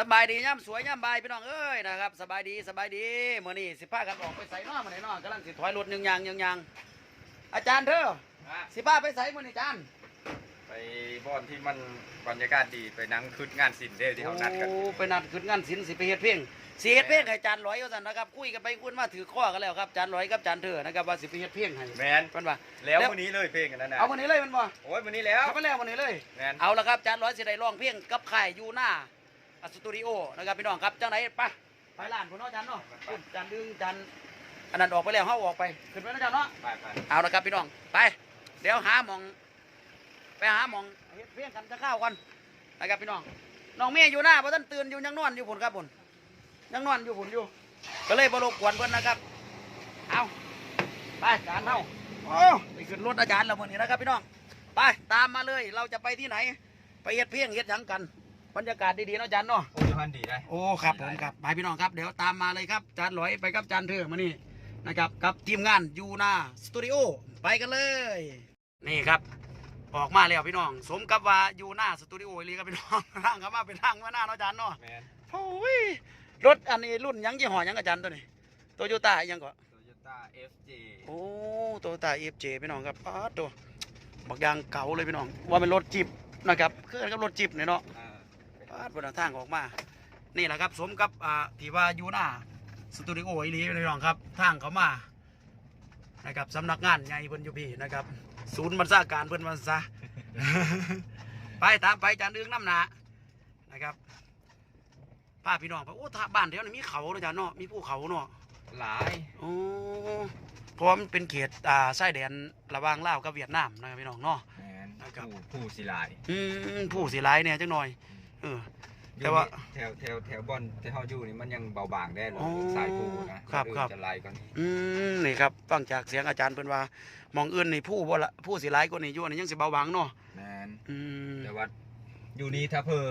สบายดีย่ำสวยย่ำบายพี่น้องเอ้ยนะครับสบายดีสบายดีมื่อนี้สิพากันออกไปใส่นอมาไหนนอกำลังสิถอยรถยังยางยังยางอาจารย์เธอสิพาไปใส่มื่อนี้อาจารย์ไปบ่อนที่มันบรรยากาศดีไปนั่งคืดงานศิลป์เด้ที่เขานัดกันโอ้ไปนัดขึ้นงานศิลป์สิไปเฮ็ดเพลงสิเฮ็ดเพลงให้อาจารย์ร้อยว่าซั่นนะครับคุยกันไปคุยมาถือข้อกันแล้วครับอาจารย์ร้อยกับอาจารย์เธอนะครับว่าสิไปเฮ็ดเพลงให้แมนเพิ่นว่าแล้วแล้ววันนี้เลยเพลงกันนั่นนะเอามื่อนี้เลยแมันบ่โอ้ยวันนี้แล้วเอาไปแล้วมื่อนี้เลยแมนเอาละครับอาจารย์ร้อยสิได้ร้องเพลงกับค่ายยูน่า สตูดิโอนะครับพี่น้องครับจังไหนไปไปร้านพุ่นเนาะอาจารย์เนาะพุ่นอาจารย์ดึงอาจารย์อันนั้นออกไปแล้วเฮาออกไปขึ้นไปนะอาจารย์เนาะไปไปเอาละครับพี่น้องไป เดี๋ยวหาหมอง ไปหาหมองเฮ็ดเพียงกันจะข้าวกันนะครับพี่น้องน้องเมย์อยู่หน้าเพราะท่านตื่นอยู่ยังนอนอยู่ผุนครับผุนยังนอนอยู่ผุนอยู่ ก็เลยบรบกวนเพิ่นนะครับ เอาไปอาจารย์เท่าโอ้ไปขึ้นรถอาจารย์แล้วมื่อนี้นะครับพี่น้องไปตามมาเลยเราจะไปที่ไหน ไปเฮ็ดเพียงเฮ็ดหยังกัน บรรยากาศดีๆเนาะอาจารย์เนาะ โอ้ยพันดีได้ โอ้ ครับผมครับไปพี่น้องครับ เดี๋ยวตามมาเลยครับจานหลอยไปกับจานเธอมานี่นะครับ กับทีมงานยูนาสตูดิโอไปกันเลย นี่ครับ ออกมาแล้วพี่น้อง สมกับว่ายูนาสตูดิโอเลยครับพี่น้องร่างครับมาเป็นร่างมาหน้าเนาะอาจารย์เนาะแมนโอ้ยรถอันนี้รุ่นหยังยี่ห้อหยังอาจารย์ตัวนี้โตโยต้ายังก่อนโตโยต้า FJ โอ้โตโยต้าเอฟเจพี่น้องครับอ้าตัวบักยางเก่าเลยพี่น้องว่าเป็นรถจิบนะครับคือกันกับรถจิบเนี่ยเนาะอ่า ปาดบนทางออกมา นี่แหละครับสมกับอ่าที่ว่าอยู่หน้าสตูดิโออีหลีพี่น้องครับทางเขามานะครับสำนักงานใหญ่เพิ่นอยู่พี่นะครับ ศูนย์บรรณาการเพิ่นมันซะไปตามไปจานเอื้องน้ำหนานะครับป้าพี่น้องไปโอ้ท่าบ้านแถวนี้มีเขาเนาะจ้ะเนาะมีภูเขาเนาะหลายโอ้เพราะว่ามันเป็นเขตอ่าชายแดนระหว่างลาวกับเวียดนามนะครับพี่น้องเนาะแมนนะครับ ผู้ผู้ศิลาย อืมผู้สีร้ายเนี่ยจังหน่อย เออ แต่ว่าแถวแถวแถวบอลที่เขาอยู่นี่มันยังเบาบางได้หรออ๋อสายผู้นะครับนอื่นครับ จะไล่ก่อนอืมนี่ครับฟังจากเสียงอาจารย์เพิ่นว่าหมองอื่นนี่ผู้บ่ละผู้สิหลายกว่านี่อยู่อันนี้ยังสิเบาบางเนาะแมนอืมแต่ว่าอยู่นี่ถ้าเพอ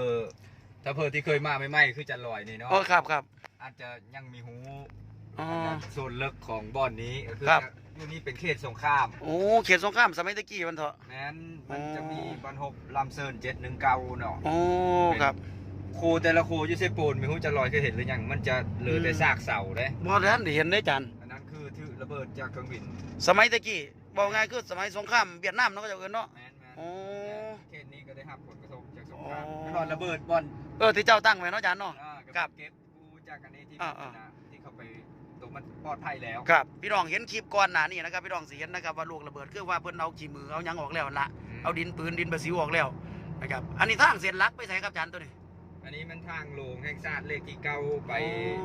ถ้าเพอที่เคยมาไม่ไม่ๆคือจะลอยนี่เนาะอ๋อครับครับอาจจะยังมีหูอ๋อโซนเลิกของบอนนี้ก็คือครับ อยู่นี่เป็นเขตสงครามโอ้เขตสงครามสมัยตะกี้มันเถอะนั้นมันอ๋อจะมีบันหกลำเซินเจ็ดหนึ่งเก้าเนาะโอ้ครับโคแต่ละโคอยูเซปูนไม่รู้จะลอยเคยเห็นหรือยังมันจะเหลือแต่อืมซากเสาเลยบ่ทันได้เห็นได้อาจารย์อันนั้นคือถือระเบิดจากเครื่องบิน สมัยตะกี้บอกง่ายคือสมัยสงครามเวียดนามเนาะก็จะเอิ้นเนาะแมนแมนโอ้เขตนี้ก็ได้รับผลกระทบจากสงครามอ๋อแล้วก็ระเบิดบอลเออที่เจ้าตั้งไว้เนาะอาจารย์เนาะอ่าครับเก็บกูจากอันนี้ที่อ่า ปตรงมันปลอดภัยแล้ว ครับ พี่น้องเห็นคลิปก่อนหน้านี้นะครับพี่น้องสิเห็นนะครับว่าลูกระเบิดคือว่าเพิ่นเอาขี้มือเอาหยังออกแล้วนั่นละมเอาดินปืนดินบาซิวออกแล้วนะครับอันนี้ทางเส้นหลักไปใส่ครับอาจารย์ตัวนี้อันนี้มันทางลงแห่งชาติเลขที่เก้าไป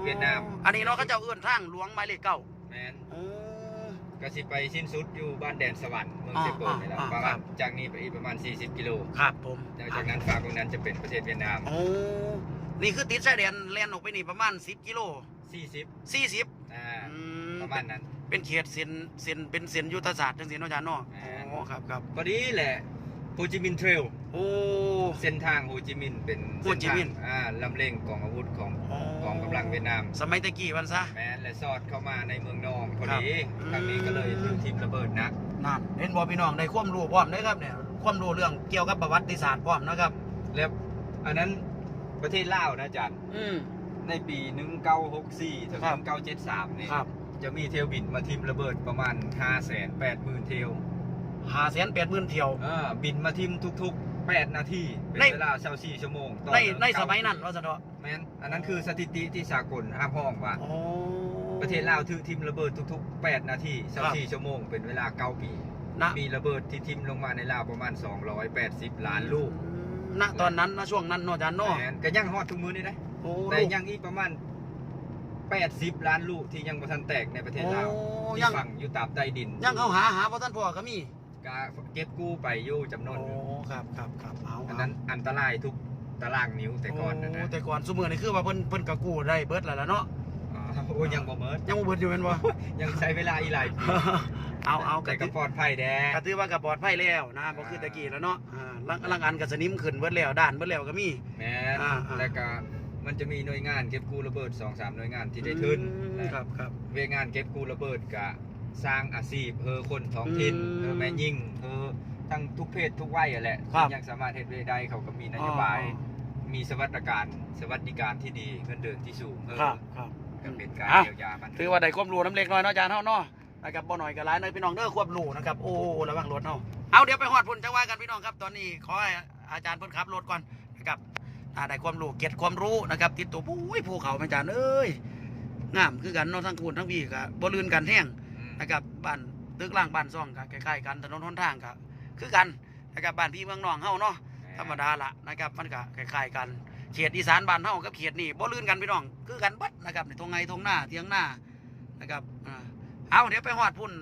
เวียดนามอันนี้เนาะเขาเจ้าเอื้อนทางหลวงหมายเลขเก้าแมนโอ้ก็สิไปสิ้นสุดอยู่บ้านแดนสวรรค์เมืองอ่าเซโปนนี่แหละอ่าประครัมาณบจากนี้ไปอีกประมาณ 40 กิโลครับผมแล้วจากนั้นฝั่งตรงนั้นจะเป็นประเทศเวียดนาม โอ้นี่คือติดชายแดนแล่นออกไปนี่ประมาณ 10 กิโล40 40อ่าอืม ประมาณนั้น เป็นเขตเส้นเส้นเป็นเส้นยุทธศาสตร์จังซี่เนาะอาจารย์เนาะแม่นโอ้ครับครับพอดีแหละโฮจิมินห์เทรลโอ้ เส้นทางโฮจิมินห์เป็นโฮจิมินห์ เส้ทางอ่าลำเลียงกองอาวุธของโอ้กองกำลังเวียดนาม สมัยตะกี้วันซะ แม้นและซอดเข้ามาในเมืองนองพอครับดีครั้งนี้ก็เลยถูกทีมระเบิดหนัก นั่นเห็นบ่พี่น้องได้ความรู้พร้อมเด้อครับเนี่ยความรู้เรื่องเกี่ยวกับประวัติศาสตร์พร้อมนะครับ แล้วอันนั้นประเทศลาวนะอาจารย์ อืม ในปี 1964 ถึง ครับ 1973 นี่ครับ จะมีเทลบินมาทิมระเบิดประมาณ 5 8 0 0 0 0 เทลหาแสนแปดหมื่นเที่ยว อ่าบินมาทิมทุกๆ 8 นาทีเป็นใน เวลา24ชั่วโมงต่อในหงในเก้าสมัยนั้นว่าซะเถอะแม่นอันนั้นคือสถิติที่สากลห้ามห้องว่า โอ้ ประเทศลาวถือทิมระเบิดทุกๆ 8 นาทีครับ 24ชั่วโมงเป็นเวลา 9 ปี นะมีระเบิดที่ทิมลงมาในลาวประมาณ 280 ล้านลูกณตอนนั้นนะช่วงนั้นเนาะอาจารย์เนาะแม่นก็ยังฮอดทุกมือนี่นะโอ้แต่ยังอีกประมาณ 80 ล้านลูกที่ยังบ่ทันแตกในประเทศลาวโอ้ที่ยังฝังอยู่ตามใต้ดินยังเขาหาหาเพราะท่านพ่อก็มีก็เก็บกู้ไปอยู่จำนวนโอ้หนึ่งครับครับครับเอาอันนั้นอันตรายทุกตารางนิ้วแต่ก่อนนะนะโแต่ก่อนสมือนี่คือว่าเพิ่นเพิ่นก็กู้ได้เบิดแล้วล่ะเนาะอ๋อโอ้ยยังบ่เมิดยังบ่เบิดอยู่แม่นบ่ ยังใช้เวลาอีกหลายปีเอาเอาแต่กะก็ถือปลอดภัยแด้กะถือว่าก็ปลอดภัยแล้วนะบ่คือตะกี้แล้วเนาะอ่าลังลังอันก็สนิมขึ้นเบิดแล้วด้านเบิดแล้วก็มี แม่นอ่าอ่า แล้วก็ มันจะมีหน่วยงานเก็บกู้ระเบิด2 3หน่วยงานที่ได้ทุนอืมและครับครับ เวยงานเก็บกู้ระเบิดก็สร้างอาชีพเฮอคนท้องถิ่นอืมเฮอแม่ยิ่งเฮอทั้งทุกเพศทุกวัยอะแหละครับ ยังสามารถเฮ็ดเวยได้เขาก็มีนโยบายอ๋อมมีสวัสดิการสวัสดิการที่ดีเงินเดือนที่สูงเออครับครับ ก็เป็นการอะ เยียวยามันถือว่าได้ความรู้น้ำเล็กน้อยเนาะอาจารย์เฮาเนาะนะครับบ่หน่อยก็หลายเนยพี่น้องเด้อควบรู้นะครับโอ้ระวังรถเฮาเอาเดี๋ยวไปฮอดพุ่นจังว่ากันพี่น้องครับตอนนี้ขอให้อาจารย์เพิ่นขับรถก่อนนะครับ อ่าได้ความรู้เก็บความรู้นะครับ ติดตัวปุ้ยภูเขาอาจารย์เอ้ยงามคือกันเนาะทั้งคูณทั้งพี่ก็บ่ลื่นกันแท้งอืมนะครับบ้านตึกล่างบ้านซ่องก็ใกล้ๆกันถนนหนทางก็คือกันนะครับบ้านพี่เมืองน้องเฮาเนาะธรรมดาละนะครับมันก็คล้ายๆกันเขตอีสานบ้านเฮากับเขตนี่บ่ลื่นกันพี่น้อง คือกันบัดนะครับในทงไงทงหน้าเทียงหน้านะครับอ่าเอาเดี๋ยวไปฮอดพุ่น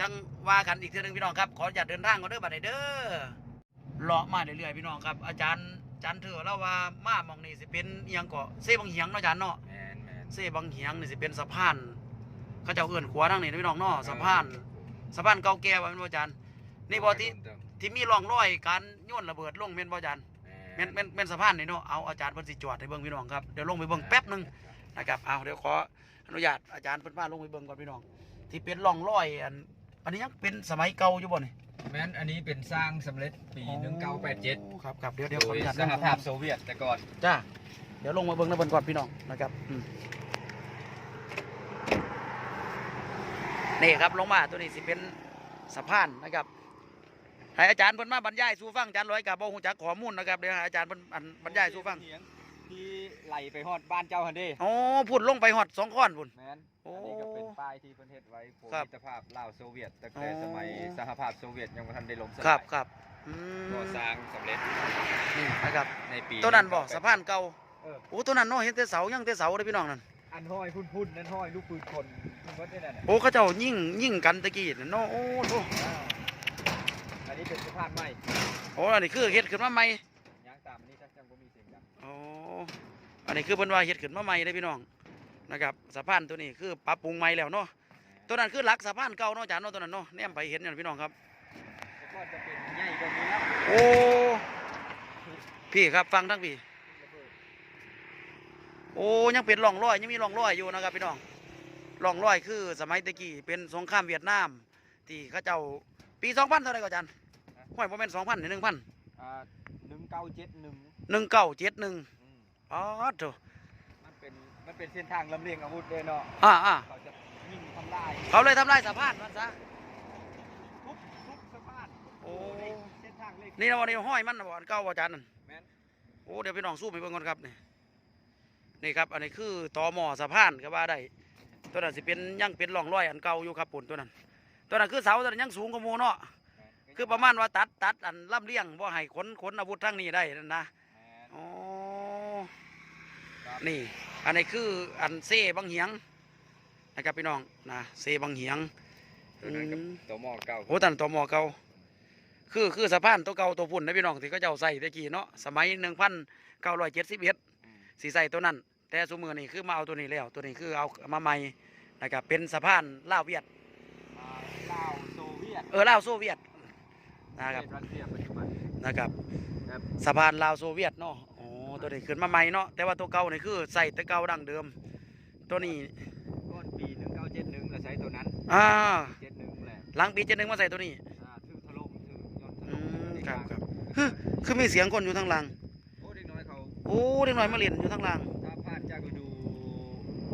จังว่ากันอีกเทื่อหนึงพี่น้องครับขออนุญาตเดินทางก่อนเด้อบัดนี้เด้อเลาะมาเรื่อยๆพี่น้องครับ อาจารย์ จันเถือเล่าว่ามาหมองนี่สิเป็นอีหยังก็เซบังเหียงเนาะอาจารย์เนาะแมนแมน เซบังเหียงนี่สิเป็นสะพานเขาเจ้าเอื้อนขวาทางนี้นะพี่น้องเนาะสะพานสะพานเก่าแก่ว่าแม่นบ่อาจารย์นี่บ่ที่ที่มีร่องรอยการโยนระเบิดลงแม่นบ่อาจารย์แม่นแม่นแม่นสะพานนี่เนาะเอาอาจารย์เพิ่นสิจอดให้เบิ่งพี่น้องครับเดี๋ยวลงไปเบิ่งแป๊บหนึง นะครับเอาเดี๋ยวขออนุญาตอาจารย์เพิ่นพาลงไปเบิ่งก่อนพี่น้อง ที่เป็นร่องรอยอัน อันนี้ยังเป็นสมัยเก่าอยู่บ่นี่แมนอันนี้เป็นสร้างสำเร็จปี 1987ครับครับเดี๋ยวเดี๋ยวโดขออยนุญาตสหภาพโซเวียตแต่ก่อน จ้าเดี๋ยวลงมาเบิ่งนะเบิ่งก่อนพี่น้องนะครับอืมนี่ครับลงมาตัวนี้สิเป็นสะพานนะครับให้อาจารย์เพิ่นมาบรรยายสู่ฟังอาจารย์ร้อยกับบ่ฮู้จักข้อมูลนะครับเดี๋ยวให้อาจารย์เพิ่นอันบรรยายสู่ฟัง ที่ไหลไปฮอดบ้านเจ้าฮันเด้อ๋อพุ่นลงไปฮอดสองข้อนพุ่น แมนโอ้อันนี้ก็เป็นป้ายที่ประเทศไว้โปรครับมิตรภาพลาวโซเวียตตั้งแต่อ๋อ สมัยสหภาพโซเวียตยังไม่ทันได้ล่มสลายครับครับอืมก็สร้างสำเร็จนี่นะครับในปีตัวนั้นบ่1988 สะพานเก่าเออ โอ้ตัวนั้นเนาะเห็นแต่เสายังแต่เสาเลยพี่น้องนั่นอันห้อยพุ่นๆนั่นห้อยลูกปืนคนมันก็ได้นั่นน่ะโอ้เขาเจ้ายิ่งยิ่งกันตะกี้นั่นเนาะโอ้โหอ่าอันนี้เป็นสะพานใหม่โอ้อันนี้คือเฮ็ดขึ้นมาใหม่ ยางตามอันนี้ถ้าจังบ่มีเสียงดัง โอ้ อันนี้คือเพิ่นว่าเฮ็ดขึ้นมาใหม่เลยพี่น้องนะครับสะพานตัวนี้คือปรับปรุงใหม่แล้วเนาะตัวนั้นคือหลักสะพานเก่าเนาะอาจารย์เนาะตัวนั้นเนาะแนมไปเห็นอยู่พี่น้องครับแล้วก็จะเป็นใหญ่กว่านี้แล้วโอ้พี่ครับฟังทั้งพี่ระเบิดโอ้ยังเป็นร่องรอยยังมีร่องรอยอยู่นะครับพี่น้องร่องรอยคือสมัยตะกี้เป็นสงครามเวียดนาม ที่เขาเจ้าปี2000เท่าไหร่ก็อาจารย์ห้วยบ่แม่น2,000นี่1,000อ่าหนึ่งเก้าเจ็ดหนึ่ง1971อืม อ๋อโถมันเป็นมันเป็นเส้นทางลำเลียงอาวุธเลยเนาะอ่าอ่าเขาจะยิงทำลายเขาเลยทำลายสะพานมันซะทุบทุบสะพานโอ้เส้นทางเล็กนี่นะวันนี้ห้อยมันนะบ่อันเก่าบ่อาจารย์นั่นแม่นโอ้เดี๋ยวพี่น้องสู้ไปเบิ่งก่อนครับนี่นี่ครับ อันนี้คือตอหมอสะพานก็ว่าได้ตัวนั้นสิเป็นยังเป็นร่องรอยอันเก่าอยู่ครับปุ่นตัวนั้น ตัวนั้นคือเสาตัวนั้นยังสูงกว่าหมู่เนาะแม่นคือประมาณว่าตัดตัดอันลำเลียงบ่ให้ขนขนอาวุธทางนี้ได้นั่นนะแม่นอ๋อครับ นี่ อันนี้คืออันเซบังเหียงนะครับพี่น้องนะเซบังเหียงตัวนั้นกับอืมตัวหม้อเก่าโอ้ตันตัวหมอเก่าคือคือสะพานตัวเก่าตัวพุ่นนะพี่น้องที่เขาเจ้าใส่ตะกี้เนาะสมัยหนึ่งพันเก้าร้อยเจ็ดสิบเอ็ดอืมสีใส่ตัวนั้น แต่สมือนี่คือมาเอาตัวนี้แล้ว ตัวนี้คือเอามาใหม่นะครับเป็นสะพานลาวเวียดอ่าลาวโซเวียตเออลาวโซเวียตนะครับประเทศรัสเซียปัจจุบันนะครับครับสะพานลาวโซเวียตเนาะโอ้ ตัวนี้ขึ้นมาใหม่เนาะแต่ว่าตัวเก่านี่คือใส่แต่เก่าดั้งเดิม ตัวนี้ก้อนปี1971เราใช้ตัวนั้นอ่า71แหละหลังปีเจ็ดหนึ่งมาใส่ตัวนี้อ่าถือถล่มถือยนต์ถอืล่มมครับครับฮึคือมีเสียงคนอยู่ทางหลังโอ้เด็กน้อยเขาโอ้เด็กน้อยมาเล่นอยู่ทางหลังถ้าพลาดจากฤดู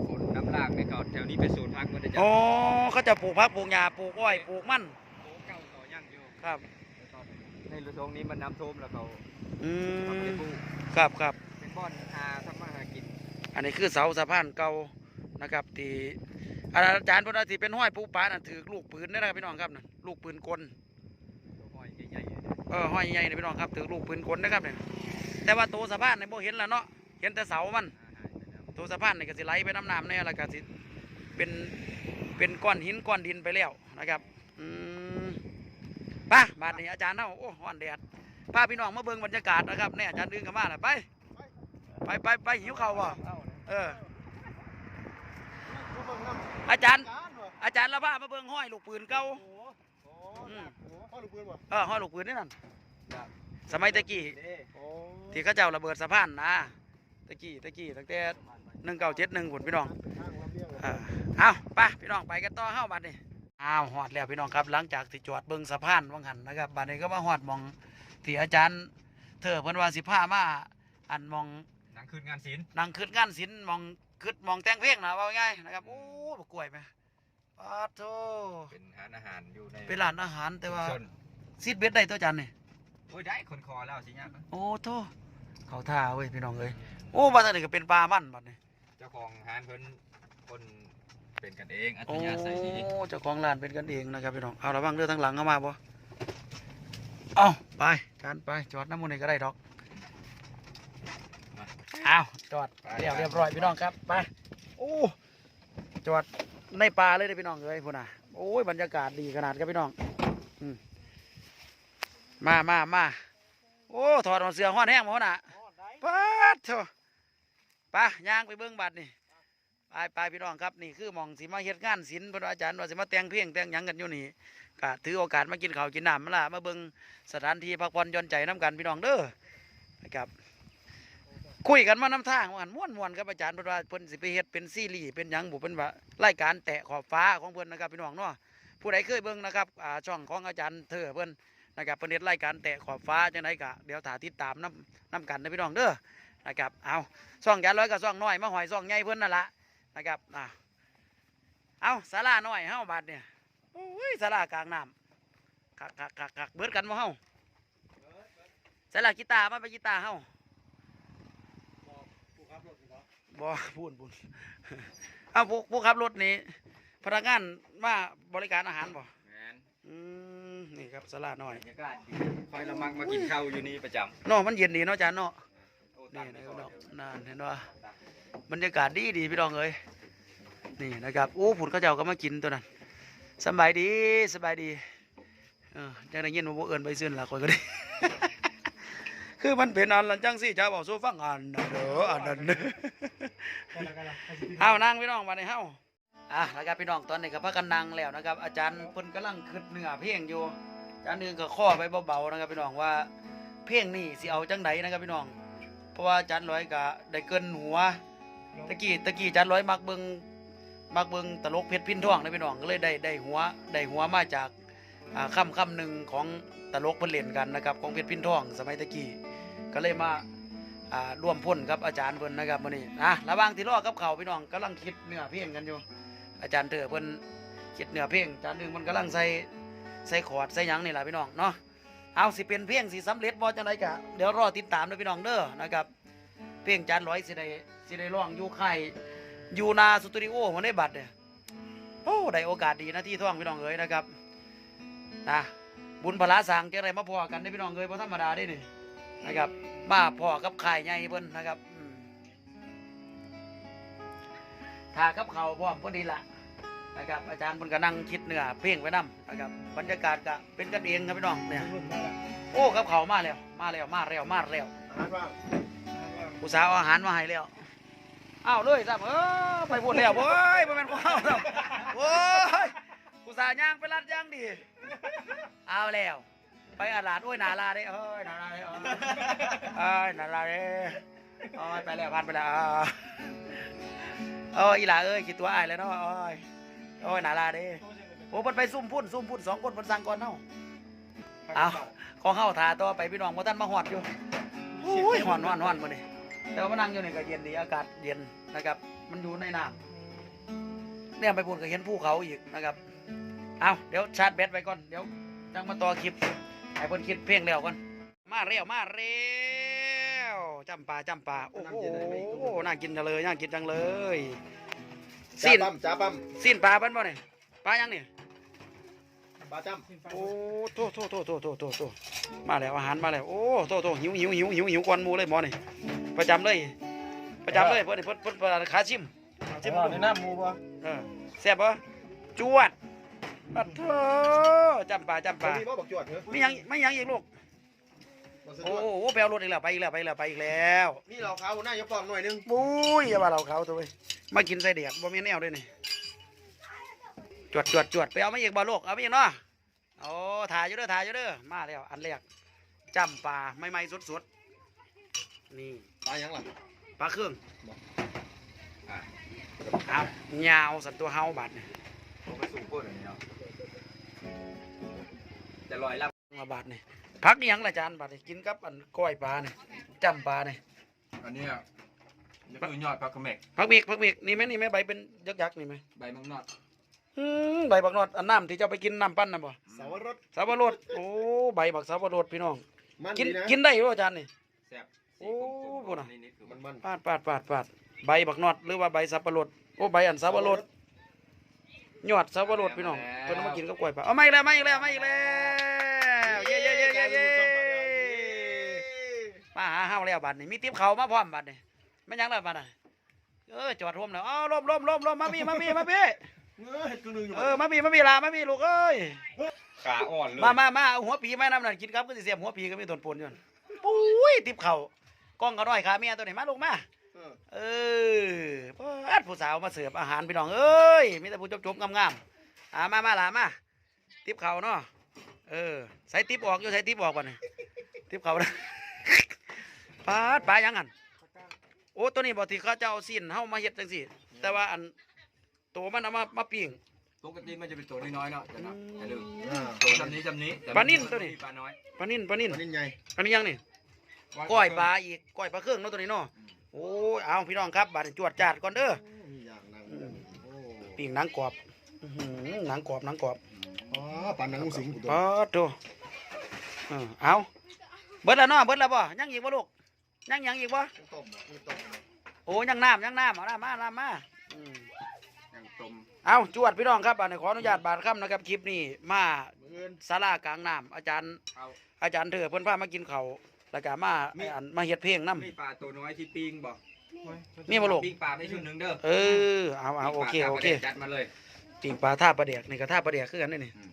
ฝนน้ำลากในเขาแถวนี้เป็นศูนย์พักมันจะจะอ๋อเขาจะปลูกพักปลูกหญ้าปลูกอ้อยปลูกมันโอ้เก่าต่อย่างอยู่ครับแล้วก็ในฤดูนี้มันน้ำท่วมแล้วเขา อืทำมให้ปลูกครับครับเป็นบ่อนหาทำมาหากิน อันนี้คือเสาสะพานเก่านะครับที่อาจารย์เพนว่าที่เป็นห้อยปูปลาน่ะถือลูกปืนได้นะครับพี่น้องครับน่ะลูกปืนกลตัวห้อยใหญ่ๆเนี่ยเออห้อยใหญ่นะพี่น้องครับถือลูกปืนกลนะครับเนี่ยแต่ว่าตัวสะพานเนี่ยโบเห็นแล้วเนาะเห็นแต่เสามันอาหารไปแล้วตัวสะพานเนี่ยก็สิไหลไปน้ำน้ำเนี่ยแล้วก็สิเป็นเป็นก้อนหินก้อนดินไปแล้วนะครับอืมไป้าบาดนี้อาจารย์เนาโอ้ฮ้อนแดด พาพี่น้องมาเบิ่งบรรยากาศนะครับเนี่ยอาจารย์ดึงกันมาน่ะไป ไปไปไปหิวข้าวบ่เอาเลยเออ อาจารย์ อาจารย์ละพามาเบิ่งห้อยลูกปืนเก่าโอ้โหพ่อลูกปืนวะเออห้อยลูกปืนนี่นั่นสมัยตะกี้เด้โอ้ที่เขาเจ้าระเบิดสะพานนะตะกี้ตะกี้ตั้งแต่หนึ่งเก้าเจ็ดหนึ่งผลพี่น้องข้างลำเลียงเออเอาไปพี่น้องไปกันต่อเฮ้าบัดนี้อ้าวหอดแล้วพี่น้องครับ หลังจากที่จอดเบิ่งสะพานวังหันนะครับบัดนี้ก็มาหอดหมอง ที่อาจารย์ เธอเพิ่นว่าสิพามาอันมองหนังคืนงานศิลป์นั่งคืดงานศิลป์มองคืดมองแต่งเพลงนะว่าง่ายนะครับโอ้บกกล้วยไหมปาโทเป็นร้านอาหารอยู่ในเป็นร้านอาหารแต่ว่าชนซีดเบ็ดได้ตัวจันนี่โอ้ยได้คนคอแล้วสิเนี่ยโอ้โทเขาท่าเว้ยพี่น้องเอ้ยโอ้บ้านตอนนี้ก็เป็นปลามันบัดนี้เจ้าของร้านเพิ่นคนเป็นกันเองอัธโอ้ยาศัยดีเจ้าของร้านเป็นกันเองนะครับพี่น้องเอาระวังเรือทางหลังเข้ามาบ่ เอาไปจานไปจอดน้ำมันนี่ก็ได้ดอกเอาจอดเรียบเรียบร้อยพี่น้องครับไปโอ้จอดในป่าเลยเด้อพี่น้องเอ้ยพุ่นน่ะโอ้ยบรรยากาศดีขนาดครับพี่น้องอืมมามามาโอ้ถอดเอาเสื้อห้อนแห้งมาหัวหน่ะปัดเถอะไปย่างไปเบิ้งบัดนี่ ไปไปพี่น้องครับนี่คือมองสิมาเฮ็ดงานศิลป์พระอาจารย์ว่าสิมาแต่งเพลงแต่งยังกันอยู่นี่ก็ถือโอกาสมากินข้าวกินน้ำมาละมาเบิ่งสถานที่พักผ่อนย่อนใจน้กันพี่น้องเด้อนะครับ คุยกันมาน้ำทางว่ากันม่วนมวนๆครับอาจารย์เพิ่นว่าเพิ่นสิไปเฮ็ดเป็นซีรีส์เป็นยังบุเป็นว่ารายการแตะขอบฟ้าของเพิ่นนะครับพี่น้องเนาะผู้ใดเคยเบิ่งนะครับอ่าช่องของอาจารย์เธอเพิ่นนะครับเพิ่นเฮ็ดรายการแตะขอบฟ้าจังไดก็เดี๋ยวถ่าติดตามน้ำน้ำกันนะพี่น้องเด้อนะครับเอาช่องยาร้อยกับช่องน้อยมาหอยช่องใหญ่เพิ่นนั่นละ นะครับอะเอาสาราหน่อยเฮาบาดเนี่ยโอ้ยสารากลางน้ำกักกักกักกักเบิดกันบ่เฮาสารากีตาร์มาไปกีตาร์เฮาบ่พูดพูดเอาผู้ผู้ขับรถนี่พนักงานมาบริการอาหารบ่แม่นอืมนี่ครับสาราหน่อยบรรยากาศดีคอยละมักมากินข้าวอยู่นี่ประจำเนาะมันเย็นดีเนาะจานเนาะโอ้ นี่นะพี่น้องนั่นเห็นว่าบรรยากาศดีดีพี่น้องเอ้ยนี่นะครับโอ้ผุนข้าวเจ้าก็มากินตัวนั้นสบายดีสบายดีเออจังได้ยินว่าบ่เอิ้นไปซื่นละคนก็ได้คือมันเป็นอันลันจังสิจ้าบอกสู้ฟังอันเด้ออันนั้นเด้อานั่งพี่น้องมาในเฮาอะแล้วครับพี่น้องตอนนี้ก็พักกันนั่งแล้วนะครับ อาจารย์เพิ่นกำลังคิดเนื้อเพลงอยู่อาจารย์นึงก็ข้อไปเบาๆนะครับพี่น้องว่าเพลงนี้สิเอาจังไดนะครับพี่น้อง เพราะว่าอาจารย์ร้อยก็ได้เกินหัวตะกี้ตะกี้อาจารย์ร้อยมักเบิงมักเบิงตลกเพชรพินท่องนะพี่น้องก็เลยได้ได้หัวได้หัวมาจากอ่าคำคำหนึ่งของตลกเพิ่นเล่นกันนะครับของเพชรพินท่อง สมัยตะกี้ก็เลยมาอ่าร่วมพ่นครับอาจารย์เพิ่นนะครับมื้อนี้นะระหว่างที่รอกับเขาวพี่น้องกำลังคิดเนื้อเพลงกันอยู่ อาจารย์เถอะเพิ่นคิดเนื้อเพลงอาจารย์หนึงมันกำลังใส่ใส่คอร์ดใส่หยังนี่แหละพี่น้องเนาะ เอาสิเป็นเพลงสิสำเร็จบ่จังไดกะเดี๋ยวรอติดตามนะพี่น้องเด้อนะครับ เพลงจานร้อยสิได้สิได้ร้องอยู่ค่อยู่นาสตูดิโอมาได้บัตรเนี่ยโอ้ได้โอกาสดีนะที่ท่องพี่น้องเอ้ยนะครับนะบุญพลาสังจังไดมาพอกันได้พี่น้องเอ้ยบ่ธรรมดาเด้นี่นะครับมาพอกับค่ใหญ่เพิ่นนะครับถ้ากับเขาวพร้อมพอดีละ นะครับอาจารย์เพิ่นก็นั่งคิดเนื้อเพลงไว้นํนะครับบรรยากาศก็เป็นกันเองครับพี่น้องเนี่ยโอ้กับเขามาแล้วมาแล้วมาแล้วมาแล้วอาหารว่างผู้สาวอาหารมาให้แล้วอ้าวเลยซ้ำเออไปพูดแล้วโว้ยบ่แม่นของเฮาซ้ำโว้ยผู้สาวย่างไปรัดย่างดีเอาแล้ว ไปอาลาดโอ้ยนาลาเด้เอ้ยนาลาเด้เอ้ยเอ้ยนาลาเด้โอ้ยไปแล้วพันไปแล้วอ้าวโอ้ยอีหลาเอ้ยคิดตัวอายแล้วเนาะโอ้ย โอ้ยนาลาเด้โอ้เพิ่นไปซุ่มพุ่นซุ่มพุ่นสองคนเพิ่นสั่งก่อนเฮาเอาของเข้าทาต่อไปพี่น้องบ่ทันมาฮอดอยู่โอ้ยฮ้อนฮ้อนฮ้อนมื้อนี้แต่ว่ามานั่งอยู่นี่ก็เย็นดีอากาศเย็นนะครับ มันอยู่ในน้ำเนี่ยไปพูดก็เห็นภูเขาอีกนะครับเอาเดี๋ยวชาร์จแบตไว้ก่อนเดี๋ยวจังมาต่อคลิปให้เพิ่นคิดเพลงแล้วก่อนมาเร็วมาเร็วจำปาจำปาโอ้โหน่ากินจังเลยน่ากินจังเลย จ้าสิ้นปั๊มจ้าปั๊มสิ้นปลาเพิ่นบ่นี่ปลายังนี่ปลาจ้โอ้โตโตโตโตโตโตโตมาแล้วอาหารมาแล้วโอ้โตโตหิวหิวหิวหิวหิวก่อนหมูเลยหมอนี่ประจำเลยประจำเลยเพิ่นเพิ่นเพิ่นเพิ่นขาชิมำจิ้มในน้ำหมูป่ะเออแซ่บบ่จวดปัดเถอะจำปาจำปามีบ่บอกจวดเหรอไม่ยังไม่ยังอีกลูก บ่สะดโอ้วกโหแปลรถอีกแล้วไปอีกแล้วไปอีกแล้วไปอีกแล้วมีเหล่าขาวหน้าอย่าปลอมหน่อยนึงปุ้ยอย่าว่าเราเขาตัวเว้ยมากินใส่เดียดบ่มีแนวด้วยนี่จวดจวดจวดไปเอามาอีกบ่ลูกเอามาอีกเนาะโอ้ถ่ายอยู่เด้อถ่ายอยู่เด้อมาแล้วอันแรกจำปลาใหม่ๆสดๆนี่ปลาหยังล่ะปลาเครื่องอะเอายาวสัตว์ตัวเฮาบัดนี่ผมไปสูงโคตรอย่างนี้เนาะจะลอยลับมาบัดนี่ พักนี่ยังละจานบัดนี่กินกับอันก้อยปลานี่จำปลานี่อันเนี้ยนี่คือยอดปลาเขม็กผักเมีกผักเมีกนี่ไหมนี่ไหมใบเป็นยักษ์ๆนี่ไหมใบมังนอดอืมใบบักนอดอันน้ำที่เจ้าไปกินน้ำปั้นน่ะบ่สาวรสสับปะรดโอ้ใบบักสับปะรดพี่น้อง มันกินดีนะกินได้บ่อาจารย์นี่ แซ่บโอ้พูดน่ะนิดๆคือมัมันนมันปาดปาดปาดปาดใบบักนอดหรือว่าใบสับปะรดโอ้ใบอันสับปะรดยอดสับปะรดพี่น้องเพิ่นเอามากินกับกล้วยปลาเอาไม่แล้วไม่อีกแล้วไม่อีกแล้ว เย้เย้เย้เย้เย้มาหาเฮาแล้วบัดนี้มีติ๊บเขามาพร้อมบัดนี้แม่นยังแล้วบัดน่ะเออจอดร่มแล้วเอาร่มร่มร่มร่มมาพี่มาพี่มาพี่เออเห็ดกึ่งหนึงอยู่เออมาพี่มาพี่ลามาพี่ลูกเอ้ยขาอ่อนเลยมามามาเอาหัวปีมาน้ำนั่นกินครับก็สิเสียบหัวปีก็มีต้นปนอยู่นั่นปุ้ยติบเข่ากล้องก็น้อยขาเมียตัวไหนมาลูกมาเออเออเปิดผู้สาวมาเสิร์ฟอาหารพี่น้องเอ้ยมีแต่ผู้จบๆงามๆอ่ามามาลามาติบเข่าเนาะ เออใส่ติบออกอยู่ใส่ติบออกป่ะนี่ติบเข่านะปาดปลายังหันโอ้ตัวนี้บอกที่เขาจะเอาสิ้นเฮามาเฮ็ดจังซี่แต่ว่าอันโตมันเอามามาปิ้งปกติมันจะเป็นตัวน้อยๆเนาะแต่นะอย่าลืมอ่าตัวจำนี้จำนี้แต่ปลานิ่มตัวนี้ปลาน้อยปลานิ่นปลานิ่นมันนี่ใหญ่อันนี้ยังนี่ก้อยปลาอีกก้อยปลาเครื่องเนาะตัวนี้เนาะโอ้ยเอาพี่น้องครับบาดนี้จวดจาดก่อนเด้อมีอย่างนางโอ้ปิ้งหนังกรอบอื้อหือหนังกรอบหนังกรอบ อ๋อปานนางงูสิงตัวปอดโตเออเอาเบิดแล้วเนาะเบิดแล้วบ่ยังอีกบ่ลูกยังยังอีกบ่ต้มมีต้มโอ้ยังน้ำยังน้ำเอาน้ำมาน้ำมาอืมอย่างต้มเอาจวดพี่น้องครับบาดนี้ขออนุญาตบาดค่ำนะครับคลิปนี้มามือเงินศาลากลางน้ำอาจารย์เอาอาจารย์เถอะเพิ่นพามากินข้าวแล้วก็มาไอ้อันมาเฮ็ดเพลงนํมีปลาตัวน้อยที่ปิ้งบอกมีบ่ลูกปิ้งปลาได้ชุดหนึ่งเด้อเออเอาเอาโอเคโอเคจัดมาเลย ปิ้งปลาท่าปลาเดียกนี่ก็ท่าปลาเดียกคือกันนี่นี่อืม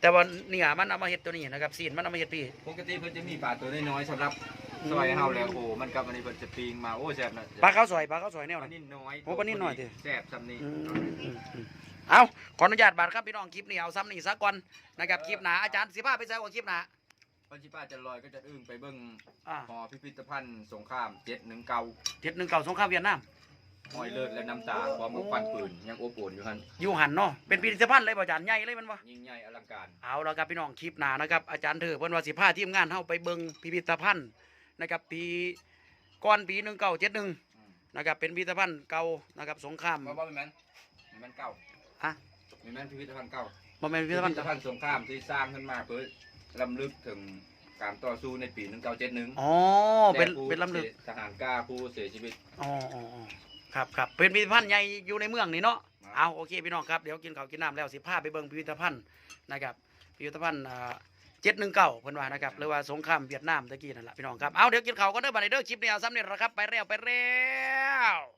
แต่ว่าเนี่ยมันเอามาเฮ็ดตัวนี้นะครับซีนมันเอามาเฮ็ดพี่ ปกติเพิ่นจะมีปลาตัวน้อยๆสำหรับซอยเฮาแล้วโอ้มันกับอันนี้เพิ่นจะปิ้งมาโอ้แซ่บนะปลาข้าวซอยปลาข้าวซอยแนวปลานั้น นิ่นน้อยโอ้ปลานิ่นน้อยติแซ่บซ้ำนี่อืมอืมอืมเอาขออนุญาตบาดครับพี่น้องคลิปนี้เอาซ้ำนี่ซะก่อนนะครับคลิปหนาอาจารย์สิพาไปใส่ว่าคลิปหนาปัจจุบันจะลอยก็จะอึ้งไปเบิ่งอ่าหอพิพิธภัณฑ์สงครามเจ็ดหนึ่งเก่าเจ็ดหนึ่งเก่าสงครามเวียดนาม หอยเลิศและน้ำตาพร้อมกับควันปืนยังอบอุ่นอยู่ฮันอยู่หันเนาะเป็นพิพิธภัณฑ์เลยบ่อาจารย์ใหญ่เลยแมันวะยิ่งใหญ่อลังการ เอาแล้วครับพี่น้องคลิปหนานะครับอาจารย์เถอะเพิ่นว่าสิพาทีมงานเฮาไปเบิ่งพิพิธภัณฑ์นะครับปีก่อนปีหนึ่งเก่าเจ็ดหนึ่งอืม นะครับเป็นพิพิธภัณฑ์เก่านะครับสงครามเพราะว่ามีแมนมีแมนเก่าฮะมีแมนพิพิธภัณฑ์เก่าบ่แม่นพิพิพิธภัณพิฑ์ธภัณฑ์สงครามที่สร้างขึ้นมาเพื่อลำลึกถึงการต่อสู้ในปี 1971อ๋อเป็นเป็นลำลึกทหารกล้าผู้เสียชีวิตอ๋ออ๋ออ๋อ ครับครับเป็นพิพิธภัณฑ์ใหญ่อยู่ในเมืองนี่เนาะครับเอาโอเคพี่น้องครับเดี๋ยวกินข้าวกินน้ำแล้วสิพาไปเบิ่งพิพิธภัณฑ์นะครับพิพิธภัณฑ์เจ็ดหนึ่งเก้าเพิ่นว่านะครับหรือว่าสงครามเวียดนามตะกี้นั่นแหละพี่น้องครับเอาเดี๋ยวกินข้าวก็เด้อบัดนี้เด้อคลิปนี้เอาซ้ำนี่ละครับไปแล้วไปแล้ว